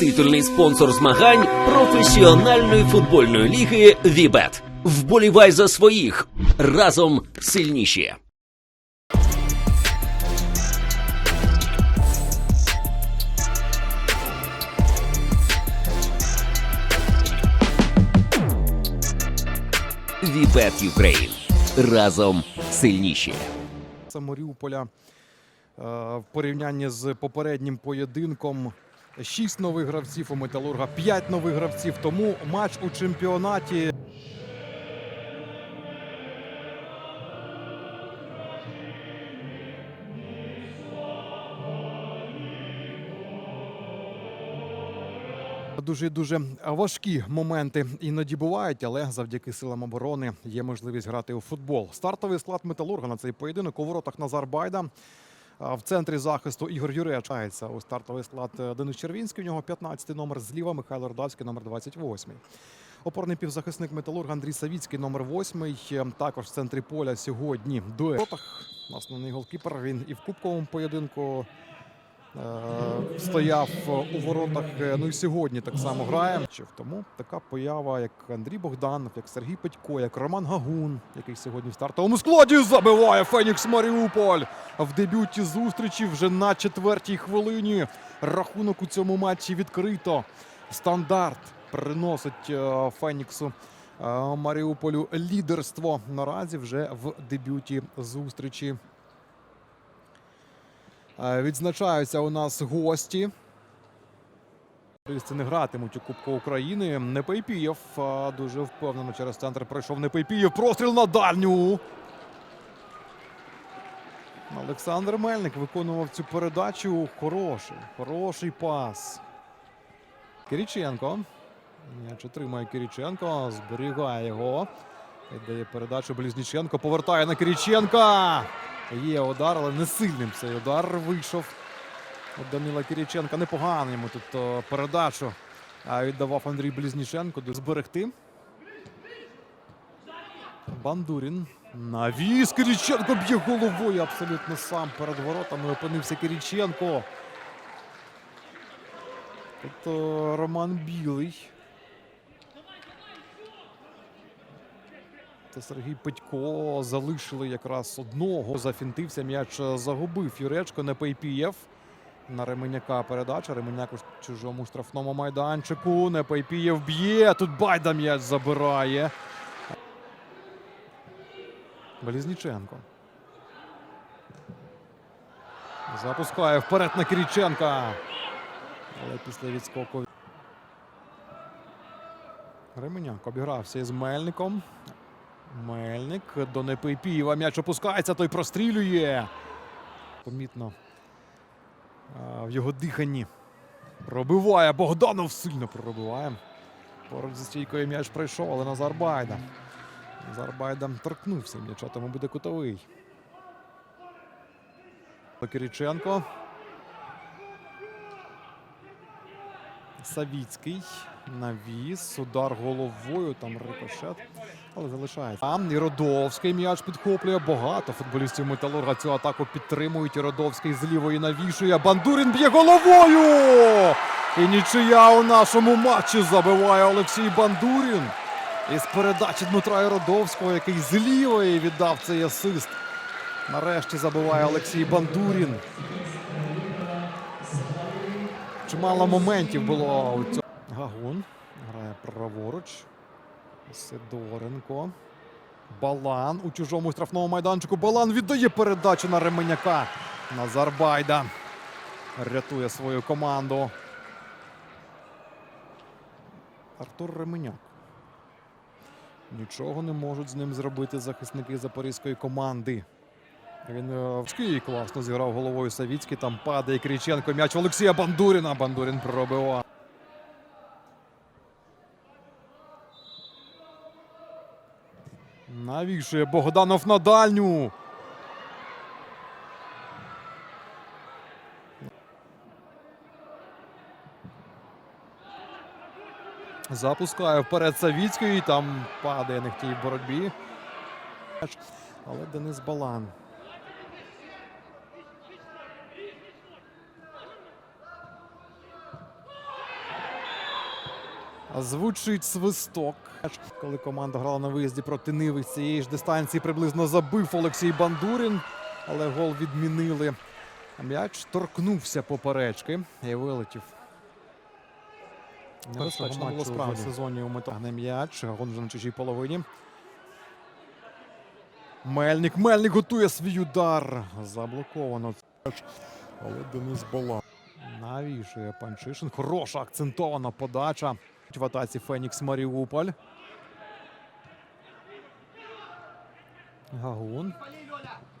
Титульний спонсор змагань професіональної футбольної ліги Вібет. Вболівай за своїх разом сильніші. Вібет Юкрейн. Разом сильніші. Це Маріуполя е, в порівнянні з попереднім поєдинком. Шість нових гравців у Металурга, п'ять нових гравців. Тому матч у чемпіонаті. Дуже дуже важкі моменти іноді бувають, але завдяки силам оборони є можливість грати у футбол. Стартовий склад металурга на цей поєдинок у воротах Назар Байда. В центрі захисту Ігор Юречається у стартовий склад е, Денис Червінський. У нього 15 номер зліва, Михайло Родавський, номер 28. Опорний півзахисник Металурга Андрій Савіцький, номер 8. Е, Також в центрі поля сьогодні дует. В Основний голкіпер. Він і в кубковому поєдинку стояв у воротах. е, Ну і сьогодні так само грає. Тому така поява, як Андрій Богданов, як Сергій Петько, як Роман Гагун, який сьогодні в стартовому складі забиває Фенікс Маріуполь в дебюті зустрічі вже на четвертій хвилині. Рахунок у цьому матчі відкрито. Стандарт приносить е, Феніксу е, Маріуполю лідерство наразі вже в дебюті зустрічі. Е, Відзначаються у нас гості. Футболісти не гратимуть у Кубку України. Непейпієв а, дуже впевнено через центр пройшов Непейпієв. Простріл на дальню. Олександр Мельник виконував цю передачу. Хороший, хороший пас. Кириченко. М'яч отримує Кириченко. Зберігає його. Віддає передачу Близніченко. Повертає на Кириченка. Є удар, але не сильним цей удар вийшов. От Данила Кириченка непогано йому тут передачу віддавав Андрій Близніченко. Зберегти. Бандурін. Навіс Кириченко б'є головою абсолютно сам перед воротами. Опинився Кириченко. Тут Роман Білий. Та Сергій Петько залишили якраз одного. Зафінтився, м'яч е, загубив. Юречко Непейпієв. На Ременяка передача. Ременяк у чужому штрафному майданчику. Непейпієв б'є. Тут Байда м'яч забирає. Близніченко. Запускає вперед на Кириченка. Але після відскоку. Ременяк обігрався із Мельником. Мельник до Непейпієва. М'яч опускається, той прострілює. Помітно в його диханні. Пробиває. Богданов сильно пробиває. Поруч зі стійкою м'яч пройшов, але Назар Байда. Назар Байда торкнувся м'яча, тому буде кутовий. Кириченко. Савіцький. Навіс. Удар головою. Там рикошет. Але залишається. Там і Родовський м'яч підхоплює. Багато футболістів Металурга цю атаку підтримують. І Родовський з лівої навішує. Бандурін б'є головою. І нічия у нашому матчі забиває Олексій Бандурін. Із передачі Дмитра Іродовського, який з лівої віддав цей асист. Нарешті забиває Олексій Бандурін. Чимало моментів було у цьому. Гагун грає праворуч. Сидоренко. Балан у чужому штрафному майданчику. Балан віддає передачу на Ременяка. Назар Байда рятує свою команду. Артур Ременяк. Нічого не можуть з ним зробити захисники запорізької команди. Він е, в шкій класно зіграв головою Савіцький. Там падає Кріченко. М'яч Олексія Бандуріна. Бандурін пробиває. Навішує Богданов на дальню. Запускає вперед Савіцький. Там падає нехтій в боротьбі. Але Денис Балан. Звучить свисток. Коли команда грала на виїзді проти Ниви з цієї ж дистанції приблизно забив Олексій Бандурін, але гол відмінили. М'яч торкнувся поперечки і вилетів. Небезпечно було справді в сезоні у метагне м'яч. Гон вже на чужій половині. Мельник. Мельник готує свій удар. Заблоковано. Але Денис Балан. Навішує Панчишин. Хороша акцентована подача. В атаці Фенікс Маріуполь. Гагун.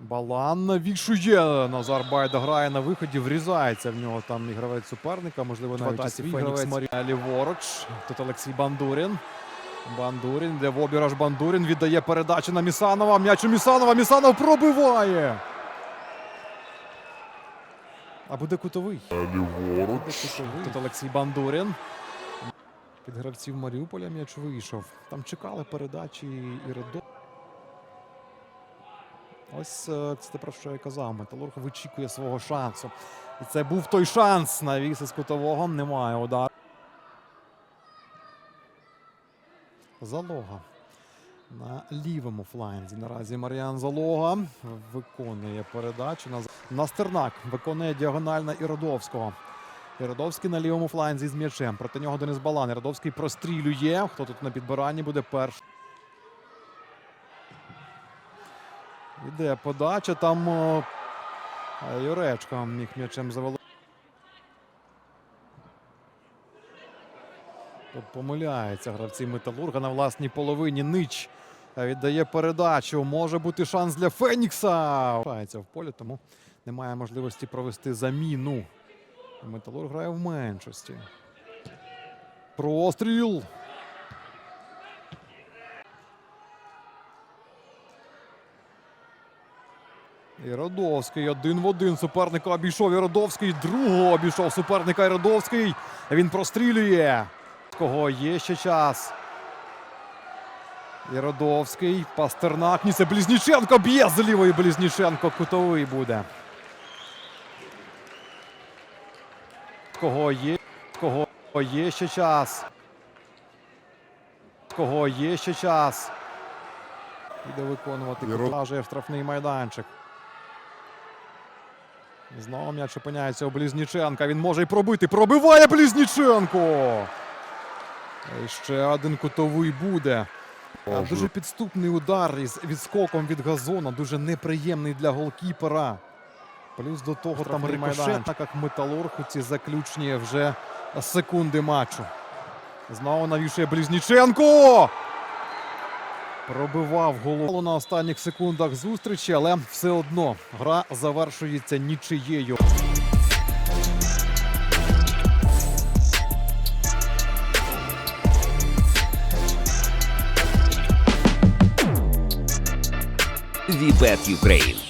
Балан навішує. Назар Байда грає на виході, врізається в нього там і гравець суперника. Можливо, навіть атаці і свій Фенікс гравець Марі... ліворуч. Тут Олексій Бандурін. Бандурін, де в обіраж Бандурін віддає передачу на Місанова. М'яч у Місанова. Місанов пробиває. А буде кутовий. Ліворуч. Тут Олексій Бандурін. Під гравців Маріуполя м'яч вийшов. Там чекали передачі і Редо. Ось е, це те, про що я казав. Металург вичікує свого шансу. І це був той шанс. Навіс із кутового. Немає удару. Залога. На лівому фланзі наразі Мар'ян Залога виконує передачу. на- Настернак виконує діагональна Іродовського. Іродовський на лівому фланзі з м'ячем. Проти нього Денис Балан. Іродовський прострілює. Хто тут на підбиранні буде перший? Іде подача. Там о, Юречко міг м'ячем заволодіти. Помиляється гравці Металурга на власній половині. Нич віддає передачу. Може бути шанс для Фенікса. В полі, тому немає можливості провести заміну. Металург грає в меншості. Простріл. Іродовський один в один суперника обійшов Іродовський. Другого обійшов суперника Іродовський. Він прострілює. Кого є ще час. Іродовський. Пастернак. Ні, це Близніченко б'є з лівої Близніченко. Кутовий буде. Кого є? Кого є ще час? Кого є ще час? Іде виконувати кутажує штрафний майданчик. Знову м'яч опиняється у Близніченка. Він може й пробити. Пробиває Близніченко. І ще один кутовий буде. Дуже підступний удар із відскоком від газона. Дуже неприємний для голкіпера. Плюс до того там рикошет, майданчик. так як металург у ці заключні вже секунди матчу. Знову навішує Близніченко. Пробивав голову на останніх секундах зустрічі, але все одно гра завершується нічиєю. Вібет Юкрейн.